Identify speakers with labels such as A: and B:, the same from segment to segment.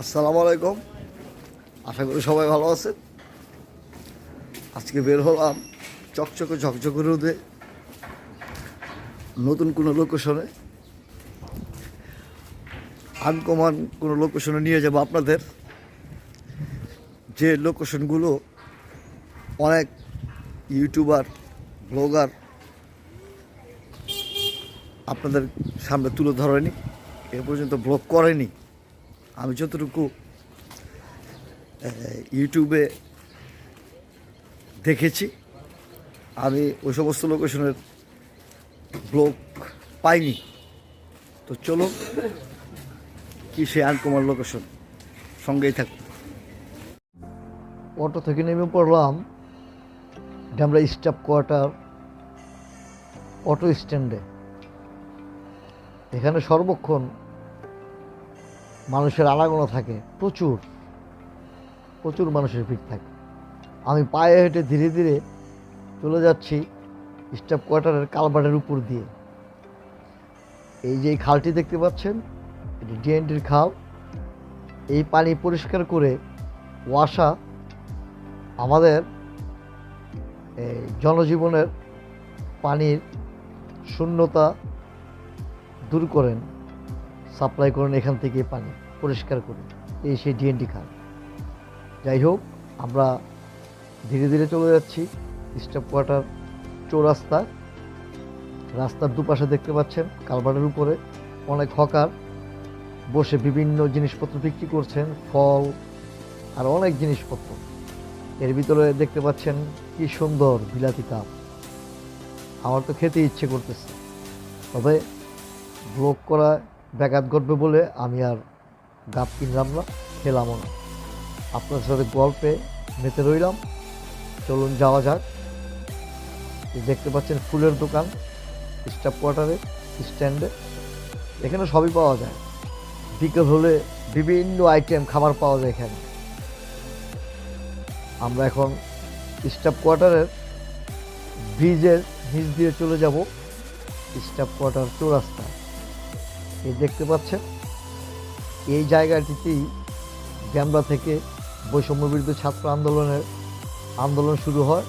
A: আসসালামু আলাইকুম। আশা করি সবাই ভালো আছেন। আজকে বের হলাম চকচকে ঝকঝকে রোদে, নতুন কোনো লোকেশনে আনকমান কোনো লোকেশনে নিয়ে যাব আপনাদের। যে লোকেশনগুলো অনেক ইউটিউবার, ব্লগার আপনাদের সামনে তুলে ধরেনি, এ পর্যন্ত ব্লগ করেনি। আমি যতটুকু ইউটিউবে দেখেছি, আমি ওই সমস্ত লোকেশনের ব্লগ পাইনি। তো চলো কি সে আনকমার লোকেশন? সঙ্গেই থাকুন। অটো থেকে নেমে পড়লাম ড্যামরা স্টাফ কোয়ার্টার অটো স্ট্যান্ডে। এখানে সর্বক্ষণ মানুষের আনাগোনা থাকে, প্রচুর প্রচুর মানুষের ভিড় থাকে। আমি পায়ে হেঁটে ধীরে ধীরে চলে যাচ্ছি স্টাফ কোয়ার্টারের কালভার্টের উপর দিয়ে। এই যে খালটি দেখতে পাচ্ছেন, এটি ডিএনটির খাল। এই পানি পরিষ্কার করে ওয়াসা আমাদের এই জনজীবনের পানির শূন্যতা দূর করেন। সাপ্লাই করেন, এখান থেকে পানি পরিষ্কার করে এই সেই ডিএনটি খাল যাই হোক, আমরা ধীরে ধীরে চলে যাচ্ছি। স্টাফ কোয়ার্টার চৌরাস্তা। রাস্তার দুপাশে দেখতে পাচ্ছেন কালভার্টের উপরে অনেক হকার বসে বিভিন্ন জিনিসপত্র বিক্রি করছেন, ফল আর অনেক জিনিসপত্র। এর ভিতরে দেখতে পাচ্ছেন কি সুন্দর বিলাতি কাপ। আমার তো খেতে ইচ্ছে করতেছে। তবে ব্লগ করা ব্যাঘাত ঘটবে বলে আমি আর গাপ কিনলাম না খেলামও না। আপনার সাথে গল্পে মেতে রইলাম। চলুন যাওয়া যাক। দেখতে পাচ্ছেন ফুলের দোকান, স্টাফ কোয়ার্টারে, স্ট্যান্ডে। এখানে সবই পাওয়া যায়। বিকেল হলে বিভিন্ন আইটেম খাবার পাওয়া যায় এখানে। আমরা এখন স্টাফ কোয়ার্টারের ব্রিজের নিচ দিয়ে চলে যাব, স্টাফ কোয়ার্টার চৌরাস্তা এই দেখতে পাচ্ছেন। এই জায়গাটিতেই ড্যামরা থেকে বৈষম্য বিরুদ্ধ ছাত্র আন্দোলনের আন্দোলন শুরু হয়।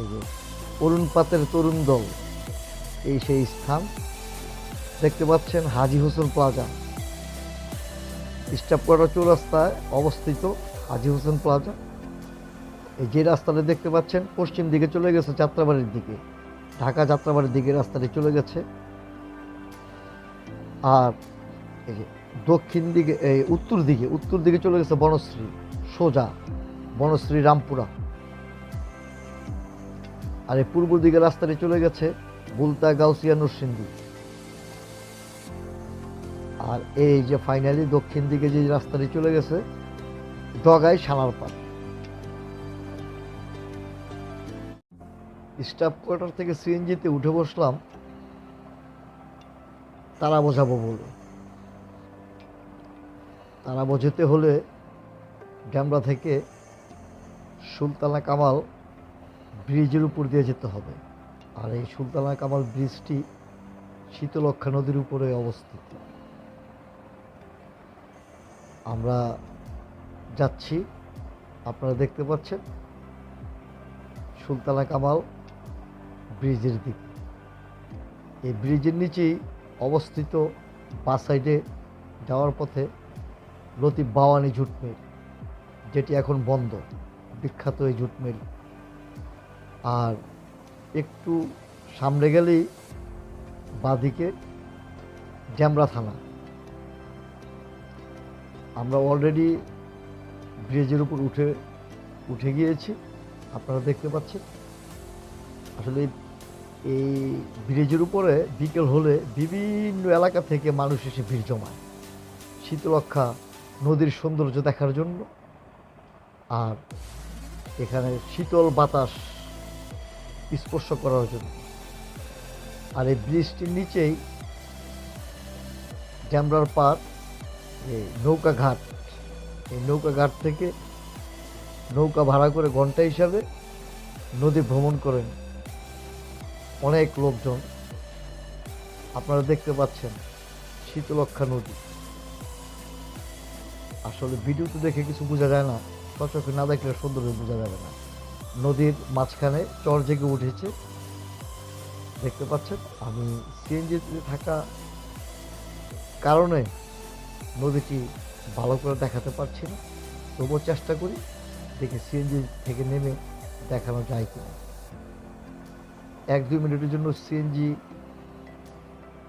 A: এই যে অরুণ পাতের তরুণ দল, এই সেই স্থান দেখতে পাচ্ছেন Haji Hossain plaza. Staff quarter চৌরাস্তায় অবস্থিত হাজি হোসেন প্লাজা। এই যে রাস্তাটা দেখতে পাচ্ছেন, পশ্চিম দিকে চলে গেছে যাত্রাবাড়ির দিকে। ঢাকা যাত্রাবাড়ির দিকে রাস্তাটি চলে গেছে। আর দক্ষিণ দিকে, এই উত্তর দিকে উত্তর দিকে চলে গেছে বনশ্রী, সোজা বনশ্রী রামপুরা। আর এই পূর্ব দিকে রাস্তাটি চলে গেছে বুলতা গাউসিয়া নরসিংদী। আর এই যে ফাইনালি দক্ষিণ দিকে যে রাস্তাটি চলে গেছে, দগাই সানারপাড় স্টাফ কোয়ার্টার থেকে সিএনজিতে উঠে বসলাম। তারা বোঝাবো বলে তারা বোঝাতে হলে ড্যামরা থেকে সুলতানা কামাল ব্রিজের উপর দিয়ে যেতে হবে। আর এই সুলতানা কামাল ব্রিজটি শীতলক্ষা নদীর উপরে অবস্থিত। আমরা যাচ্ছি, আপনারা দেখতে পাচ্ছেন সুলতানা কামাল ব্রিজের দিকে। এই ব্রিজের নিচেই অবস্থিত বাস সাইডে যাওয়ার পথে লতিফ বাওয়ানি জুট মিল, যেটি এখন বন্ধ, বিখ্যাত এই জুট মিল। আর একটু সামনে গেলেই বাঁদিকে ড্যামরা থানা। আমরা অলরেডি ব্রিজের উপর উঠে উঠে গিয়েছি, আপনারা দেখতে পাচ্ছেন। আসলে এই ব্রিজের উপরে বিকেল হলে বিভিন্ন এলাকা থেকে মানুষ এসে ভিড় জমায়। শীতলক্ষা নদীর সৌন্দর্য দেখার জন্য। আর এখানে শীতল বাতাস স্পর্শ করার জন্য। আর এই ব্রিজটির নিচেই ড্যামরার পার এই নৌকা ঘাট এই নৌকা ঘাট থেকে নৌকা ভাড়া করে ঘণ্টা হিসাবে নদী ভ্রমণ করেন অনেক লোকজন আপনারা দেখতে পাচ্ছেন শীতলক্ষা নদী। আসলে ভিডিওতে দেখে কিছু বোঝা যায় না, সচক্ষে না দেখলে সুন্দরভাবে বোঝা যাবে না। নদীর মাঝখানে চর জেগে উঠেছে। দেখতে পাচ্ছেন, আমি সিএনজিতে থাকা কারণে নদীটি ভালো করে দেখাতে পারছি না। তবুও চেষ্টা করি, দেখি সিএনজি থেকে নেমে দেখানো যায় কিনা। এক, দুই মিনিটের জন্য সিএনজি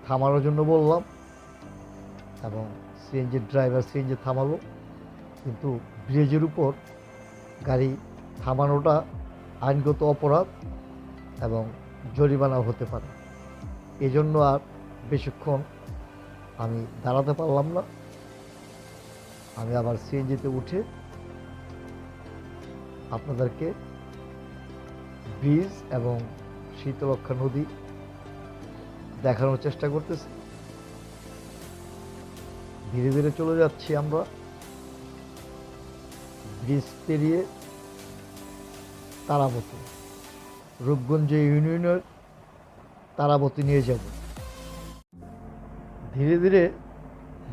A: থামানোর জন্য বললাম এবং সিএনজির ড্রাইভার সিএনজি থামালো। কিন্তু ব্রিজের উপর গাড়ি থামানোটা আইনগত অপরাধ এবং জরিমানা হতে পারে। এজন্য আর বেশিক্ষণ আমি দাঁড়াতে পারলাম না। আমি আবার সিএনজিতে উঠে আপনাদেরকে ব্রিজ এবং শীতলক্ষা নদী দেখানোর চেষ্টা করতেছি। ধীরে ধীরে চলে যাচ্ছি আমরা। ব্রিজ পেরিয়ে তারাবতী রূপগঞ্জ ইউনিয়নের তারাবতী নিয়ে যাব। ধীরে ধীরে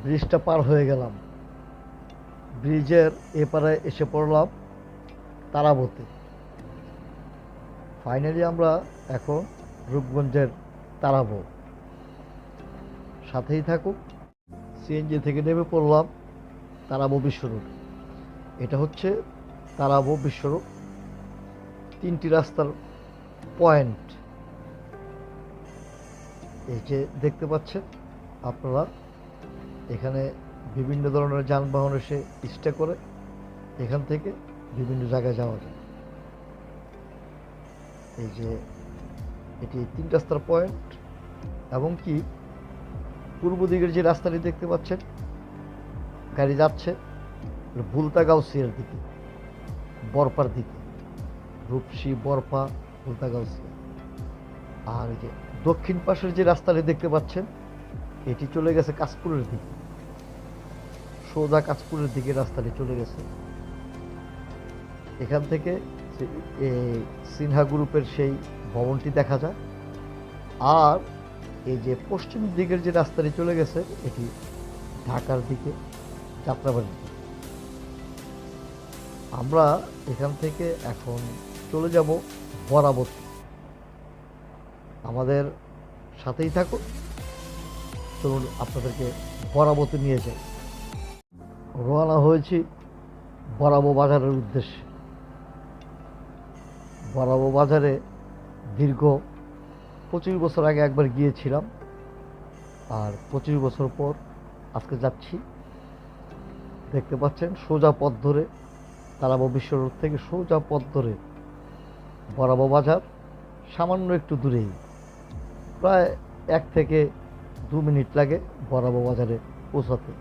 A: ব্রিজটা পার হয়ে গেলাম। ব্রিজের এপারে এসে পড়লাম তারাবতী ফাইনালি আমরা এখন রূপগঞ্জের তারাবো সাথেই থাকুক সিএনজি থেকে নেমে পড়লাম তারাবো বিশ্বরোড এটা হচ্ছে তারাবো বিশ্বরোড তিনটি রাস্তার পয়েন্ট। এই যে দেখতে পাচ্ছেন আপনারা, এখানে বিভিন্ন ধরনের যানবাহন এসে স্টে করে এখান থেকে বিভিন্ন জায়গায় যাওয়া যায়। এই যে এটি তিন রাস্তার পয়েন্ট এবং কি পূর্ব দিকের যে রাস্তাটি দেখতে পাচ্ছেন, গাড়ি যাচ্ছে ভুলতা সিয়ার দিকে, বরপার দিকে, রূপসী বরপা ভুলতা গাউসিয়া আর যে দক্ষিণ পাশের যে রাস্তাটি দেখতে পাচ্ছেন, এটি চলে গেছে কাশপুরের দিকে। সোজা কাশপুরের দিকে রাস্তাটি চলে গেছে। এখান থেকে সিনহা গ্রুপের সেই ভবনটি দেখা যায়। আর এই যে পশ্চিম দিকের যে রাস্তাটি চলে গেছে, এটি ঢাকার দিকে, যাত্রাবাড়ির দিকে। আমরা এখান থেকে এখন চলে যাব বরাবতী আমাদের সাথেই থাকুন। চলুন আপনাদেরকে বরাবতী নিয়ে যাই। রওনা হয়েছি বরাবো বাজারের উদ্দেশ্যে। বরাবো বাজারে দীর্ঘ পঁচিশ বছর আগে একবার গিয়েছিলাম। আর পঁচিশ বছর পর আজকে যাচ্ছি। দেখতে পাচ্ছেন, সোজা পথ ধরে তারাবো বিশ্ব রোড থেকে সোজা পথ ধরে বরাবো বাজার, সামান্য একটু দূরেই। প্রায় এক থেকে দু মিনিট লাগে বরাবো বাজারে পৌঁছাতে।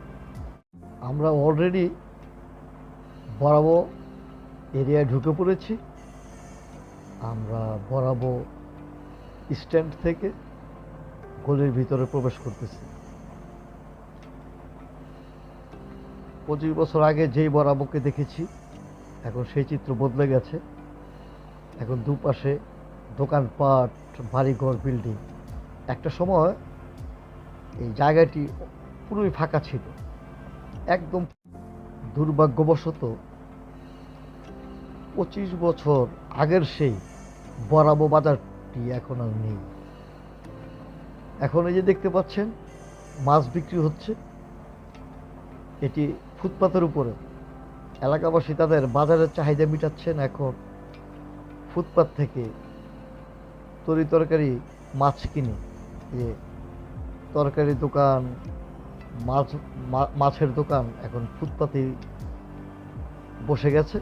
A: আমরা অলরেডি বরাবো এরিয়ায় ঢুকে পড়েছি। আমরা বরাবো স্ট্যান্ড থেকে গোলের ভিতরে প্রবেশ করতেছি। পঁচিশ বছর আগে যেই বরাবকে দেখেছি, এখন সেই চিত্র বদলে গেছে। এখন দুপাশে দোকানপাট, বাড়িঘর, বিল্ডিং। একটা সময় এই জায়গাটি পুরোই ফাঁকা ছিল। একদম দুর্ভাগ্যবশত পঁচিশ বছর আগের সেই বরাবো বাজারটি এখন আর নেই। এখন এই যে দেখতে পাচ্ছেন, মাছ বিক্রি হচ্ছে। এটি ফুটপাতের উপরে। এলাকাবাসী তাদের বাজারের চাহিদা মিটাচ্ছেন এখন ফুটপাত থেকে তরি তরকারি মাছ কিনে। যে তরকারি দোকান, মাছ মাছের দোকান এখন ফুটপাতেই বসে গেছে।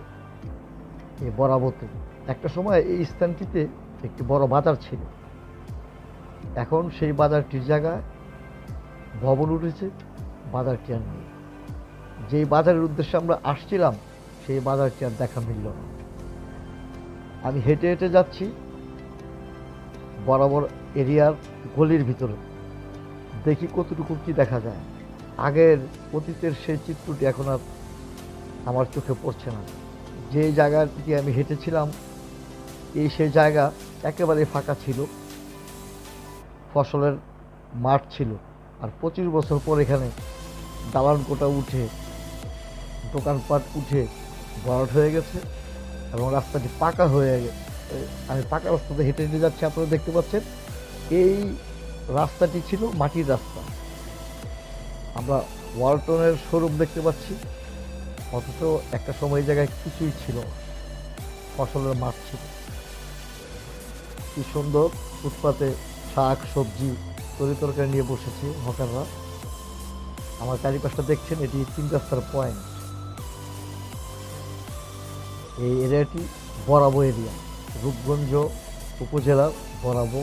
A: এই বরাবতে একটা সময় এই স্থানটিতে একটি বড় বাজার ছিল। এখন সেই বাজারটির জায়গায় ভবন উঠেছে, বাজারটি আর নেই। যেই বাজারের উদ্দেশ্যে আমরা আসছিলাম, সেই বাজারটি আর দেখা মিলল না। আমি হেঁটে হেঁটে যাচ্ছি বরাবর এরিয়ার গলির ভিতরে। দেখি কতটুকু কি দেখা যায়। আগের অতীতের সেই চিত্রটি এখন আর আমার চোখে পড়ছে না। যে জায়গাটি আমি হেঁটেছিলাম, এই সেই জায়গা একেবারে ফাঁকা ছিল। ফসলের মাঠ ছিল। আর পঁচিশ বছর পর এখানে দালান কোটা উঠে, দোকানপাট উঠে ভরাট হয়ে গেছে এবং রাস্তাটি পাকা হয়ে গেছে। আমি পাকা রাস্তাতে হেঁটে হেঁটে যাচ্ছি, আপনারা দেখতে পাচ্ছেন। এই রাস্তাটি ছিল মাটির রাস্তা। আমরা ওয়ালটনের শোরুম দেখতে পাচ্ছি। অথচ একটা সময় জায়গায় কিছুই ছিল ফসলের মাঠ ছিল। কি সুন্দর ফুটপাতে শাক, সবজি, তরি তরকারি নিয়ে বসেছে হকাররা। আমার চারিপাশটা দেখছেন, এটি তিন রাস্তার পয়েন্ট এই এরিয়াটি বরাবো এরিয়া। রূপগঞ্জ উপজেলার বরাবো।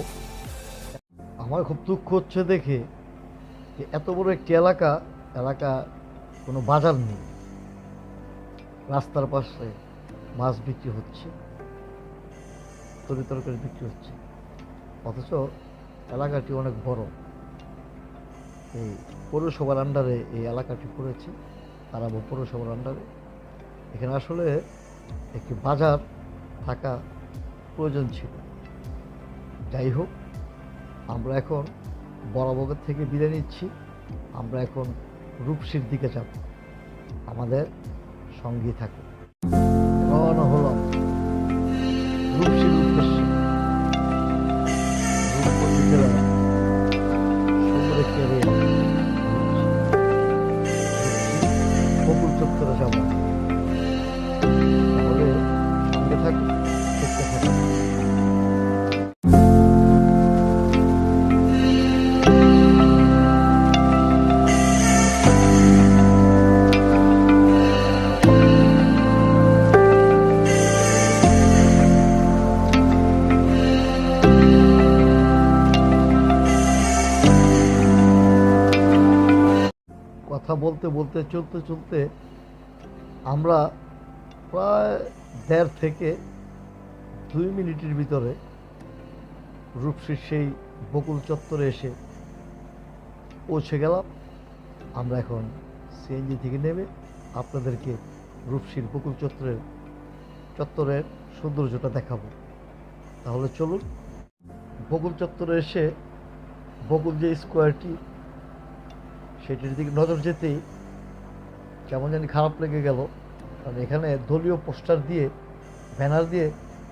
A: আমার খুব দুঃখ হচ্ছে দেখে যে এত বড় একটি এলাকা এলাকা কোনো বাজার নেই। রাস্তার পাশে মাছ বিক্রি হচ্ছে তরি তরকারি বিক্রি হচ্ছে। অথচ এলাকাটি অনেক বড়। এই পৌরসভার আন্ডারে এই এলাকাটি পড়েছে তারাবো পৌরসভার আন্ডারে এখানে আসলে একটি বাজার থাকা প্রয়োজন ছিল। যাই হোক, আমরা এখন বরাবগের থেকে বিদায় নিচ্ছি। আমরা এখন রূপসীর দিকে যাব। আমাদের সঙ্গী থাকে। রওনা হলাম রূপসীর উদ্দেশ্যে রূপগঞ্জ জেলার যাব বলতে বলতে, চলতে চলতে আমরা প্রায় দেড় থেকে দুই মিনিটের ভিতরে রূপসীর সেই বকুল চত্বরে এসে পৌঁছে গেলাম। আমরা এখন সিএনজি থেকে নেমে আপনাদেরকে রূপসীর বকুল চত্বরের চত্বরের সৌন্দর্যটা দেখাবো। তাহলে চলুন, বকুল চত্বরে এসে বকুল যে স্কোয়ারটি সেটির দিকে নজর যেতেই কেমন জানি খারাপ লেগে গেল, কারণ এখানে দলীয় পোস্টার দিয়ে, ব্যানার দিয়ে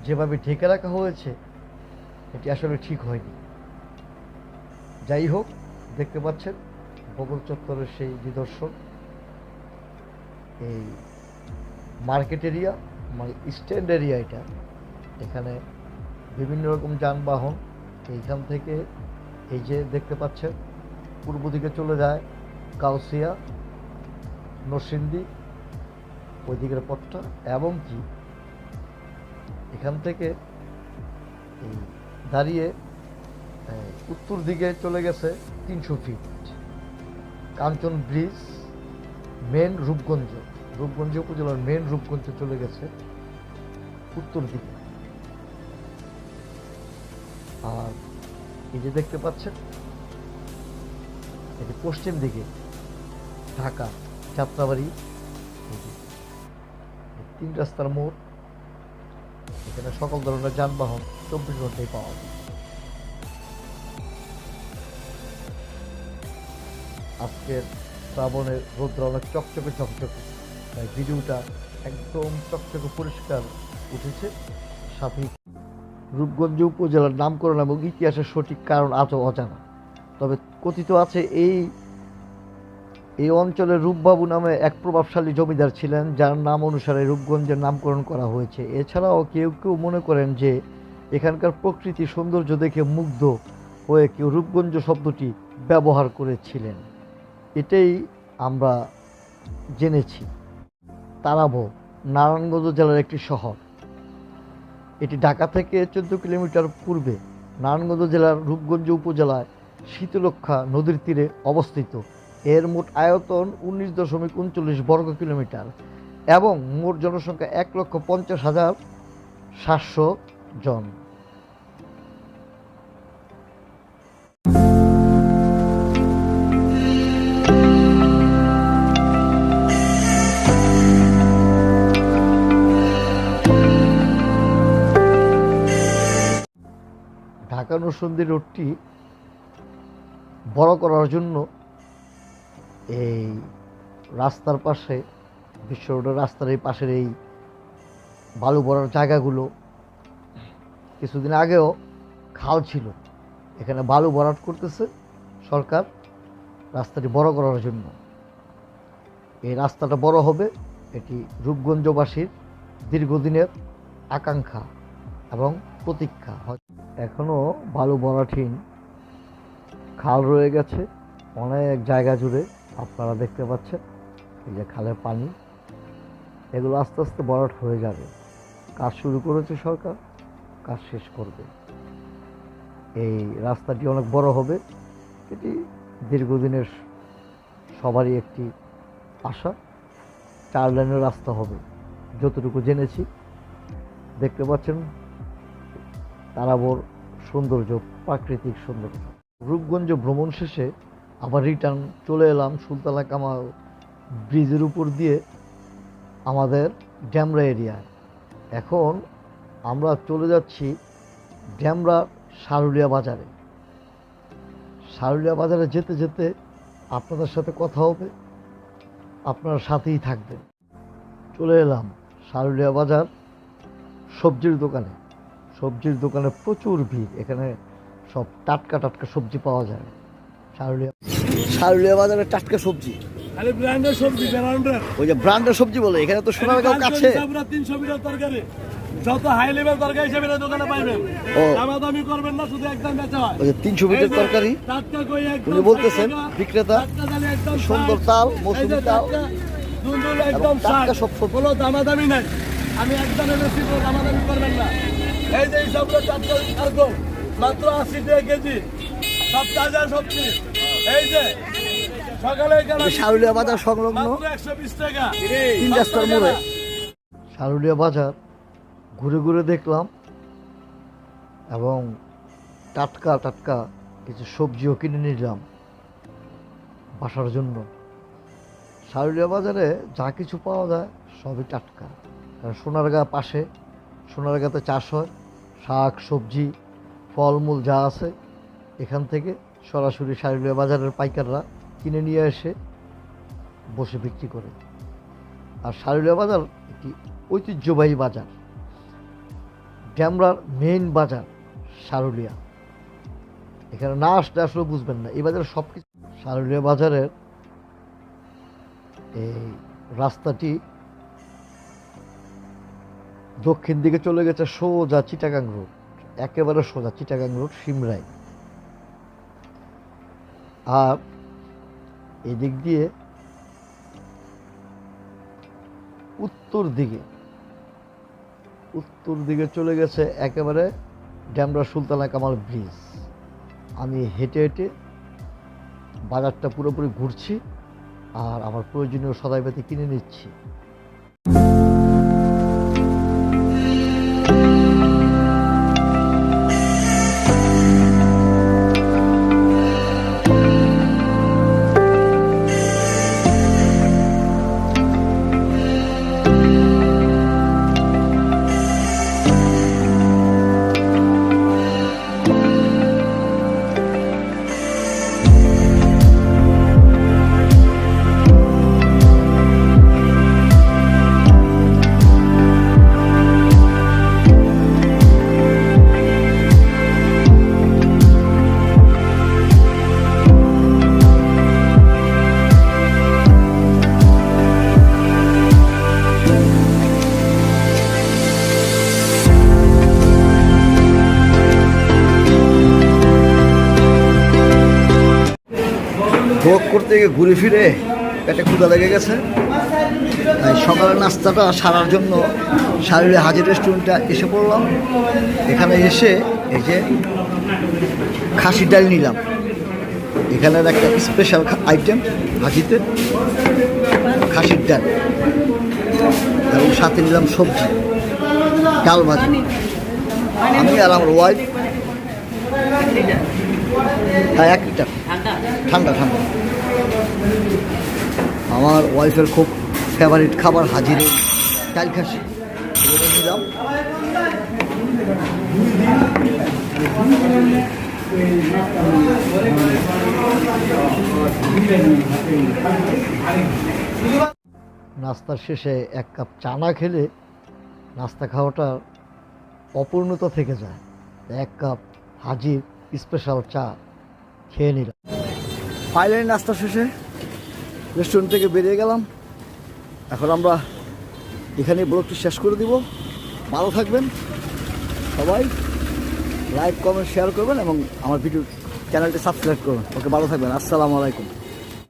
A: যেভাবে ঢেকে রাখা হয়েছে, এটি আসলে ঠিক হয়নি। যাই হোক, দেখতে পাচ্ছেন বগল চত্বরের সেই নিদর্শন, এই মার্কেট এরিয়া মানে স্ট্যান্ড এরিয়া এটা। এখানে বিভিন্ন রকম যানবাহন, এইখান থেকে এই যে দেখতে পাচ্ছেন, পূর্ব দিকে চলে যায় কাউসিয়া নরসিংদী ওই দিকের পথটা এবং কি এখান থেকে দাঁড়িয়ে উত্তর দিকে চলে গেছে তিনশো feet Kanchan bridge main Rupganj Rupganj উপজেলার মেন রূপগঞ্জ চলে গেছে উত্তর দিকে। আর এই যে দেখতে পাচ্ছেন এটি পশ্চিম দিকে ঢাকা, যাত্রাবাড়ি। তিন রাস্তার মোড়। এখানে সকল ধরনের যানবাহন চব্বিশ ঘন্টায় পাওয়া যায়। আজকের শ্রাবণের রৌদ্র অনেক চকচকে চকচকে। তাই ভিডিওটা একদম চকচকে পরিষ্কার উঠেছে। সাথে রূপগঞ্জ উপজেলার নামকরণ এবং ইতিহাসের সঠিক কারণ আজও অজানা। তবে কথিত আছে, এই এই অঞ্চলে রূপবাবু নামে এক প্রভাবশালী জমিদার ছিলেন, যার নাম অনুসারে রূপগঞ্জের নামকরণ করা হয়েছে। এছাড়াও কেউ কেউ মনে করেন যে, এখানকার প্রকৃতি সৌন্দর্য দেখে মুগ্ধ হয়ে কেউ রূপগঞ্জ শব্দটি ব্যবহার করেছিলেন। এটাই আমরা জেনেছি। তারাবো নারায়ণগঞ্জ জেলার একটি শহর। এটি ঢাকা থেকে চোদ্দ কিলোমিটার পূর্বে নারায়ণগঞ্জ জেলার রূপগঞ্জ উপজেলায় শীতলক্ষা নদীর তীরে অবস্থিত। এর মোট আয়তন উনিশ দশমিক উনচল্লিশ বর্গ কিলোমিটার এবং মোট জনসংখ্যা এক লক্ষ পঞ্চাশ হাজার সাতশো জন। ঢাকা নরসন্দী রোডটি বড় করার জন্য এই রাস্তার পাশে, বিশ্ব রোডের রাস্তার এই পাশের এই বালু পড়ার জায়গাগুলো কিছুদিন আগেও খাল ছিল। এখানে বালু ভরাট করতেছে সরকার রাস্তাটি বড় করার জন্য। এই রাস্তাটা বড় হবে এটি রূপগঞ্জবাসীর দীর্ঘদিনের আকাঙ্ক্ষা এবং প্রতীক্ষা। এখনও বালু ভরাটহীন খাল রয়ে গেছে, অনেক জায়গা জুড়ে। আপনারা দেখতে পাচ্ছেন, এই যে খালের পানি, এগুলো আস্তে আস্তে ভরাট হয়ে যাবে। কাজ শুরু করেছে সরকার, কাজ শেষ করবে। এই রাস্তাটি অনেক বড় হবে, এটি দীর্ঘদিনের সবারই একটি আশা। চার লাইনের রাস্তা হবে, যতটুকু জেনেছি। দেখতে পাচ্ছেন, তারাবর সৌন্দর্য, প্রাকৃতিক সৌন্দর্য। রূপগঞ্জ ভ্রমণ শেষে আবার রিটার্ন চলে এলাম সুলতানা কামাল ব্রিজের উপর দিয়ে আমাদের ড্যামরা এরিয়ায় এখন আমরা চলে যাচ্ছি ড্যামরা সারুলিয়া বাজারে। সারুলিয়া বাজারে যেতে যেতে আপনাদের সাথে কথা হবে, আপনারা সাথেই থাকবেন। চলে এলাম সারুলিয়া বাজার সবজির দোকানে। সবজির দোকানে প্রচুর ভিড়, এখানে সব টাটকা টাটকা সবজি পাওয়া যায়। সারুলিয়া সারুলিয়া বাজারে টাটকা সবজি।
B: খালি ব্র্যান্ডের সবজি ব্র্যান্ডের।
A: ওই যে ব্র্যান্ডের সবজি বলে এখানে তো সোনার সোনারগাঁও কাছে।
B: তিনশো মিটার তরকারি। যত হাই লেভেল তরকারি হিসেবে দোকানে পাইবেন। দামাদামি করবেন না শুধু একদম বেচা হয়।
A: ওই যে তিনশো মিটার তরকারি।
B: টাটকা কই একদম
A: উনি বলতেছেন, বিক্রেতা,
B: একদম
A: সুন্দর
B: 60,
A: তাল, মৌসুমী তাল,
B: একদম
A: টাটকা
B: 60,
A: সব সবজি।
B: কোনো দামাদামি নাই। আমি একদমে করে দামাদামি করবেন না। এই যে এই সবগুলো টাটকা মাত্র আশি টাকা কেজি। সব তাজা সবজি। এই যে সকালে এখানে
A: সারুলিয়া বাজার সংলগ্ন তিন রাস্তার মোড়ে। সারুলিয়া বাজার ঘুরে ঘুরে দেখলাম এবং টাটকা টাটকা কিছু সবজিও কিনে নিলাম বাসার জন্য। সারুলিয়া বাজারে যা কিছু পাওয়া যায় সবই টাটকা। কারণ সোনারগাঁ পাশে সোনারগাঁতে চাষ হয় শাক সবজি ফলমূল যা আছে এখান থেকে সরাসরি সারুলিয়া বাজারের পাইকাররা কিনে নিয়ে এসে বসে বিক্রি করে। আর সারুলিয়া বাজার একটি ঐতিহ্যবাহী বাজার। ড্যামরার মেইন বাজার সারুলিয়া এখানে না আসলে আসলে বুঝবেন না। এই বাজারে সব কিছু সারুলিয়া বাজারের এই রাস্তাটি দক্ষিণ দিকে চলে গেছে সোজা চিটাগাং রোড। একেবারে সোজা চিটাগাং রোড সিমরাই আর এদিক দিয়ে উত্তর দিকে উত্তর দিকে চলে গেছে একেবারে ড্যামরা সুলতানা কামাল ব্রিজ। আমি হেঁটে হেঁটে বাজারটা পুরোপুরি ঘুরছি আর আমার প্রয়োজনীয় সদাইপাতি কিনে নিচ্ছি। ভোগ করতে গিয়ে ঘুরে ফিরে পেটে ক্ষুদা লেগে গেছে। তাই সকালের নাস্তাটা সারার জন্য শারীরিক হাজির রেস্টুরেন্টটা এসে পড়লাম। এখানে এসে এই যে খাসির ডাল নিলাম। এখানের একটা স্পেশাল আইটেম হাজিতে খাসির ডাল। এবং সাথে নিলাম সবজি, ডাল ভাজি। আমি আর আমার ওয়াইফ ঠান্ডা ঠান্ডা। আমার ওয়াইফের খুব ফেভারিট খাবার হাজিরে ডাল খাসি। নিলাম নাস্তার শেষে এক কাপ চা না খেলে নাস্তা খাওয়াটা অপূর্ণতা থেকে যায়। এক কাপ হাজির স্পেশাল চা খেয়ে নিলাম। ফাইনালি নাস্তা শেষে রেস্টুরেন্ট থেকে বেরিয়ে গেলাম। এখন আমরা এখানে ব্লগটি শেষ করে দিব। ভালো থাকবেন। সবাই লাইক কমেন্ট শেয়ার করবেন এবং আমার ভিডিও চ্যানেলটি সাবস্ক্রাইব করবেন। ওকে, ভালো থাকবেন। আসসালামু আলাইকুম।